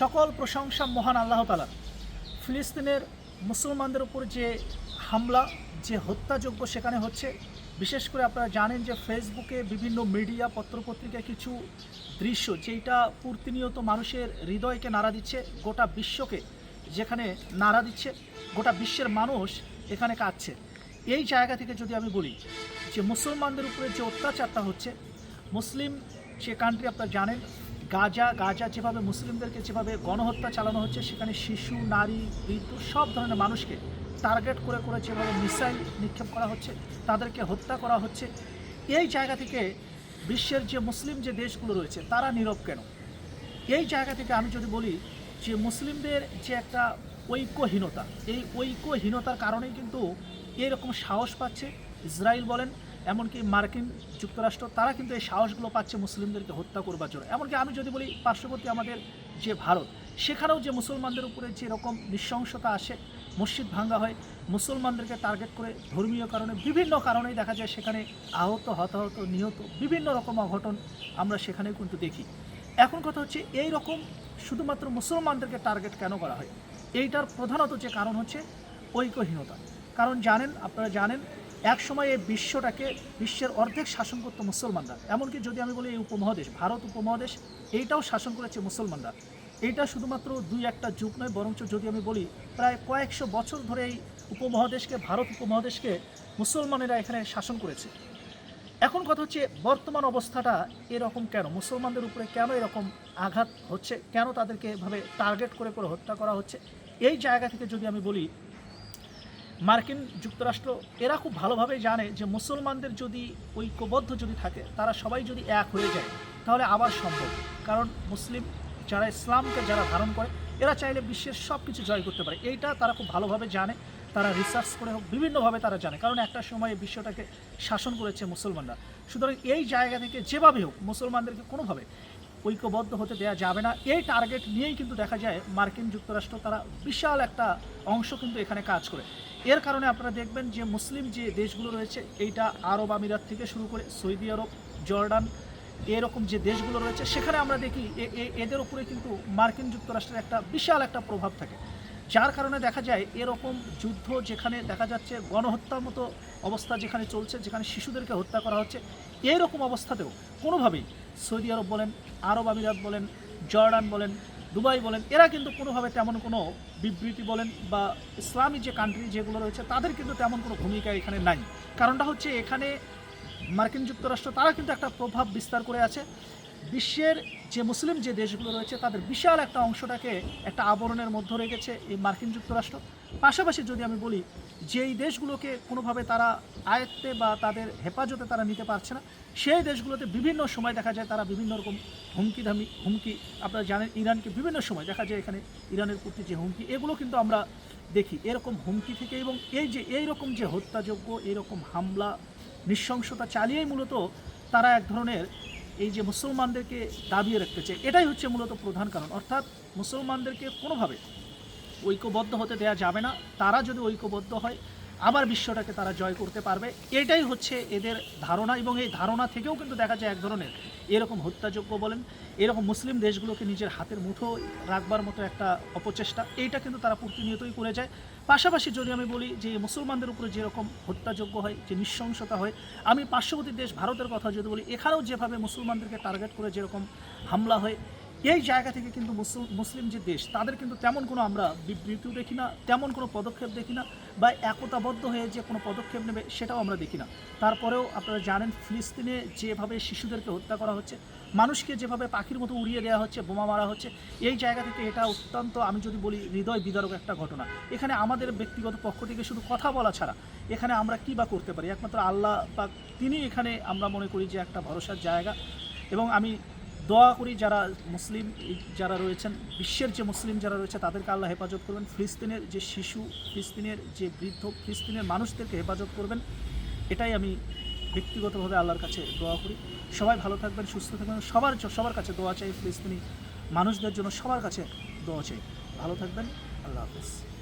সকল প্রশংসা মহান আল্লাহ তালা ফিলিস্তিনের মুসলমানদের উপর যে হামলা, যে হত্যাযোগ্য সেখানে হচ্ছে, বিশেষ করে আপনারা জানেন যে ফেসবুকে বিভিন্ন মিডিয়া, পত্রপত্রিকায় কিছু দৃশ্য যেটা প্রতিনিয়ত মানুষের হৃদয়কে নাড়া দিচ্ছে, গোটা বিশ্বকে যেখানে নাড়া দিচ্ছে, গোটা বিশ্বের মানুষ এখানে কাঁদছে। এই জায়গা থেকে যদি আমি বলি যে মুসলমানদের উপরে যে অত্যাচারটা হচ্ছে, মুসলিম যে কান্ট্রি আপনারা জানেন গাজা গাজা যেভাবে মুসলিমদেরকে যেভাবে গণহত্যা চালানো হচ্ছে, সেখানে শিশু, নারী, বৃদ্ধ সব ধরনের মানুষকে টার্গেট করে করে যেভাবে মিসাইল নিক্ষেপ করা হচ্ছে, তাদেরকে হত্যা করা হচ্ছে, এই জায়গা থেকে বিশ্বের যে মুসলিম যে দেশগুলো রয়েছে, তারা নীরব কেন? এই জায়গা থেকে আমি যদি বলি যে মুসলিমদের যে একটা ঐক্যহীনতা, এই ঐক্যহীনতার কারণেই কিন্তু এরকম সাহস পাচ্ছে। ইসরায়েল বলেন এমনকি মার্কিন যুক্তরাষ্ট্র, তারা কিন্তু এই সাহসগুলো পাচ্ছে মুসলিমদেরকে হত্যা করবার জন্য। এমনকি আমি যদি বলি, পার্শ্ববর্তী আমাদের যে ভারত, সেখানেও যে মুসলমানদের উপরে যে রকম নৃশংসতা আসে, মসজিদ ভাঙ্গা হয়, মুসলমানদেরকে টার্গেট করে ধর্মীয় কারণে বিভিন্ন কারণেই দেখা যায় সেখানে আহত, হতাহত, নিহত বিভিন্ন রকম অঘটন আমরা সেখানে কিন্তু দেখি। এখন কথা হচ্ছে, এই রকম শুধুমাত্র মুসলমানদেরকে টার্গেট কেন করা হয়? এইটার প্রধানত যে কারণ হচ্ছে ঐক্যহীনতা। কারণ জানেন, আপনারা জানেন এক সময় এই বিশ্বটাকে, বিশ্বের অর্ধেক শাসন করতো মুসলমানরা। এমনকি যদি আমি বলি এই উপমহাদেশ, ভারত উপমহাদেশ, এইটাও শাসন করেছে মুসলমানরা। এইটা শুধুমাত্র দুই একটা যুগ নয়, বরঞ্চ যদি আমি বলি প্রায় কয়েকশো বছর ধরে এই উপমহাদেশকে, ভারত উপমহাদেশকে মুসলমানেরা এখানে শাসন করেছে। এখন কথা হচ্ছে বর্তমান অবস্থাটা এরকম কেন? মুসলমানদের উপরে কেন এরকম আঘাত হচ্ছে? কেন তাদেরকে এভাবে টার্গেট করে করে হত্যা করা হচ্ছে? এই জায়গা থেকে যদি আমি বলি মার্কিন যুক্তরাষ্ট্র, এরা খুব ভালোভাবে জানে যে মুসলমানদের যদি ঐক্যবদ্ধ যদি থাকে, তারা সবাই যদি এক হয়ে যায়, তাহলে আবার সম্ভব। কারণ মুসলিম যারা ইসলামকে যারা ধারণ করে, এরা চাইলে বিশ্বের সব কিছু জয় করতে পারে। এইটা তারা খুব ভালোভাবে জানে। তারা রিসার্চ করে হোক, বিভিন্নভাবে তারা জানে। কারণ একটা সময় বিশ্বটাকে শাসন করেছে মুসলমানরা। সুতরাং এই জায়গা থেকে যেভাবে হোক, মুসলমানদেরকে কোনোভাবে ঐক্যবদ্ধ হতে দেওয়া যাবে না। এই টার্গেট নিয়েই কিন্তু দেখা যায় মার্কিন যুক্তরাষ্ট্র তারা বিশাল একটা অংশ কিন্তু এখানে কাজ করে। এর কারণে আপনারা দেখবেন যে মুসলিম যে দেশগুলো রয়েছে, এইটা আরব আমিরাত থেকে শুরু করে সৌদি আরব, জর্ডান, এরকম যে দেশগুলো রয়েছে, সেখানে আমরা দেখি এদের উপরে কিন্তু মার্কিন যুক্তরাষ্ট্রের একটা বিশাল একটা প্রভাব থাকে। যার কারণে দেখা যায় এরকম যুদ্ধ যেখানে দেখা যাচ্ছে গণহত্যার মতো অবস্থা যেখানে চলছে, যেখানে শিশুদেরকে হত্যা করা হচ্ছে এইরকম অবস্থাতেও কোনোভাবেই সৌদি আরব বলেন, আরব আমিরাত বলেন, জর্ডান বলেন, দুবাই বলেন, এরা কিন্তু কোনোভাবে তেমন কোনো বিবৃতি বলেন বা ইসলামী যে কান্ট্রি যেগুলো রয়েছে, তাদের কিন্তু তেমন কোনো ভূমিকা এখানে নাই। কারণটা হচ্ছে এখানে মার্কিন যুক্তরাষ্ট্র, তারা কিন্তু একটা প্রভাব বিস্তার করে আছে। বিশ্বের যে মুসলিম যে দেশগুলো রয়েছে, তাদের বিশাল একটা অংশটাকে একটা আবরণের মধ্যে রেখেছে এই মার্কিন যুক্তরাষ্ট্র। পাশাপাশি যদি আমি বলি যে এই দেশগুলোকে কোনোভাবে তারা আয়ত্তে বা তাদের হেফাজতে তারা নিতে পারছে না, সেই দেশগুলোতে বিভিন্ন সময় দেখা যায় তারা বিভিন্ন রকম হুমকি ধামি হুমকি, আপনারা জানেন ইরানকে বিভিন্ন সময় দেখা যায় এখানে ইরানের প্রতি যে হুমকি, এগুলো কিন্তু আমরা দেখি। এরকম হুমকি থেকে এবং এই যে, এই রকম যে হত্যাযোগ্য এরকম হামলা, নৃশংসতা চালিয়েই মূলত তারা এক ধরনের এই যে মুসলমানদেরকে দাবিয়ে রাখতে চায়, এটাই হচ্ছে মূলত প্রধান কারণ। অর্থাৎ মুসলমানদেরকে কোনোভাবে ঐক্যবদ্ধ হতে দেয়া যাবে না। তারা যদি ঐক্যবদ্ধ হয় আবার বিশ্বটাকে তারা জয় করতে পারবে। এটাই হচ্ছে এদের ধারণা এবং এই ধারণা থেকেও কিন্তু দেখা যায় এক ধরনের এরকম হত্যাযোগ্য বলেন, এরকম মুসলিম দেশগুলোকে নিজের হাতের মুঠো রাখবার মতো একটা অপচেষ্টা, এইটা কিন্তু তারা প্রতিনিয়তই করে যায়। পাশাপাশি যদি আমি বলি যে মুসলমানদের উপরে যেরকম হত্যাযোগ্য হয়, যে নৃশংসতা হয়, আমি পার্শ্ববর্তী দেশ ভারতের কথা যদি বলি, এখানেও যেভাবে মুসলমানদেরকে টার্গেট করে যেরকম হামলা হয় এই জায়গা থেকে কিন্তু মুসল- মুসলিম যে দেশ, তাদের কিন্তু তেমন কোনো আমরা বিবৃতিও দেখি না, তেমন কোনো পদক্ষেপ দেখি না বা একতাবদ্ধ হয়ে যে কোনো পদক্ষেপ নেবে সেটাও আমরা দেখি না। তারপরেও আপনারা জানেন, ফিলিস্তিনে যেভাবে শিশুদেরকে হত্যা করা হচ্ছে, মানুষকে যেভাবে পাখির মতো উড়িয়ে দেওয়া হচ্ছে, বোমা মারা হচ্ছে, এই জায়গা থেকে এটা অত্যন্ত, আমি যদি বলি, হৃদয় বিদারক একটা ঘটনা। এখানে আমাদের ব্যক্তিগত পক্ষ থেকে শুধু কথা বলা ছাড়া এখানে আমরা কী বা করতে পারি? একমাত্র আল্লাহ বা তিনি এখানে আমরা মনে করি যে একটা ভরসার জায়গা। এবং আমি দোয়া করি যারা মুসলিম, যারা রয়েছেন, বিশ্বের যে মুসলিম যারা রয়েছে, তাদেরকে আল্লাহ হেফাজত করবেন। ফিলিস্তিনের যে শিশু, ফিলিস্তিনের যে বৃদ্ধ, ফিলিস্তিনের মানুষদেরকে হেফাজত করবেন। এটাই আমি ব্যক্তিগতভাবে আল্লাহর কাছে দোয়া করি। সবাই ভালো থাকবেন, সুস্থ থাকবেন। সবার সবার কাছে দোয়া চাই ফিলিস্তিনি মানুষদের জন্য, সবার কাছে দোয়া চাই। ভালো থাকবেন। আল্লাহ হাফেজ।